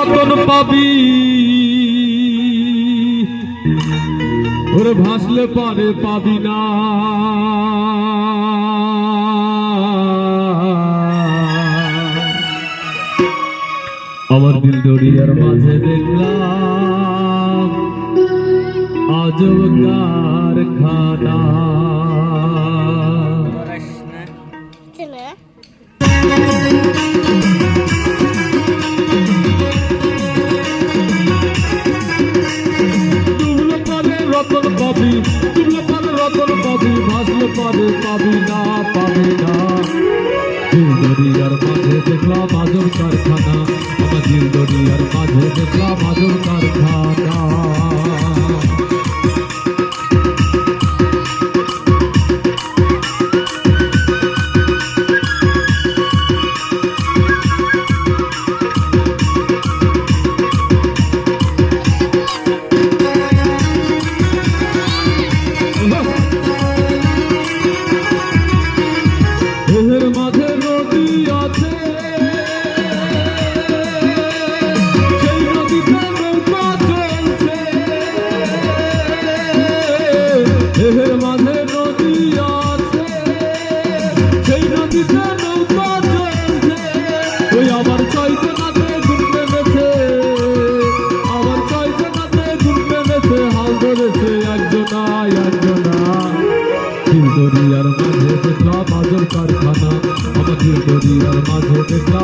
রতন পাবি। ওরে ভাসলে পারে পাবি না। আমার দিল দরিয়ার মাঝে দেখলাম আজব Tine. পাবি তুলে পারে রতন পাবি ভাসলে পারে পাবি না পাবি না। দেখলাম আজব কারখানা।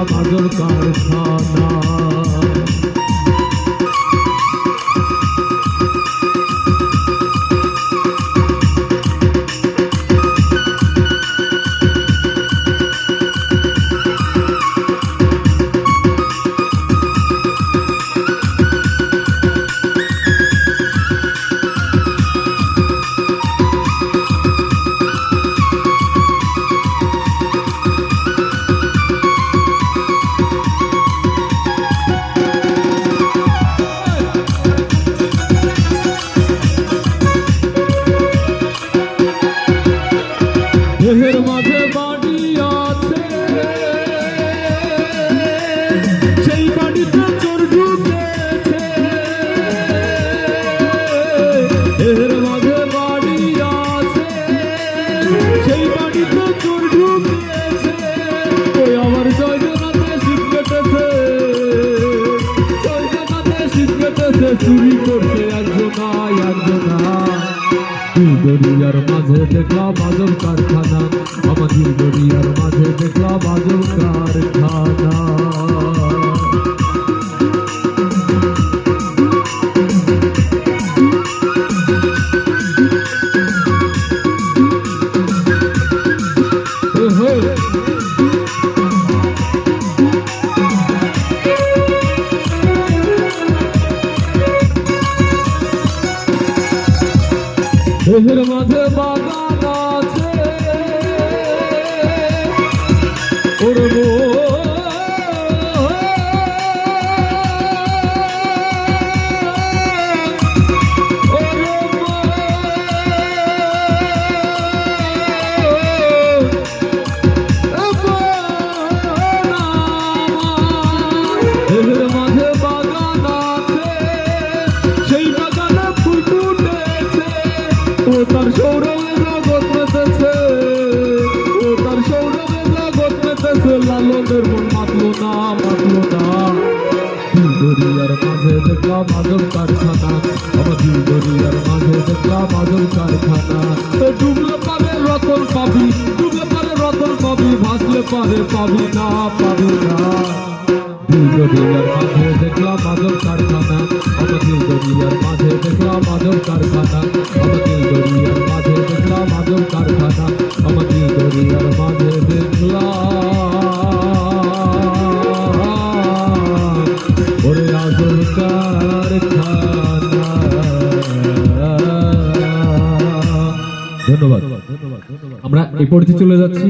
দেখলাম আজর কারখানা কেটেছে চুরি করছে একজনা একজনা মাঝে দেখলাম আজব কারখানা। আমার দিল দরিয়ার মাঝে দেখলাম আজব কারখানা। ઝેર વધે બાગાના তার সৌরভে জগৎ মেতেছে ও তার সৌরভে জগৎ মেতেছে লালনের মন মাতলো না মাতলো না। দরিয়ার মাঝে দেখলাম আজব কারখানা। আমার দরিয়ার মাঝে দেখলাম আজব কারখানা। ডুবলে পারে রতন পাবি, ডুবলে পারে রতন পাবি, ভাসলে পারে পাবি না পাবি না। কারখানা দিল দরিয়ার মাঝে দেখলাম ওরে আজব কারখানা ধন্যবাদ আমরা এই পর্যায়ে চলে যাচ্ছি।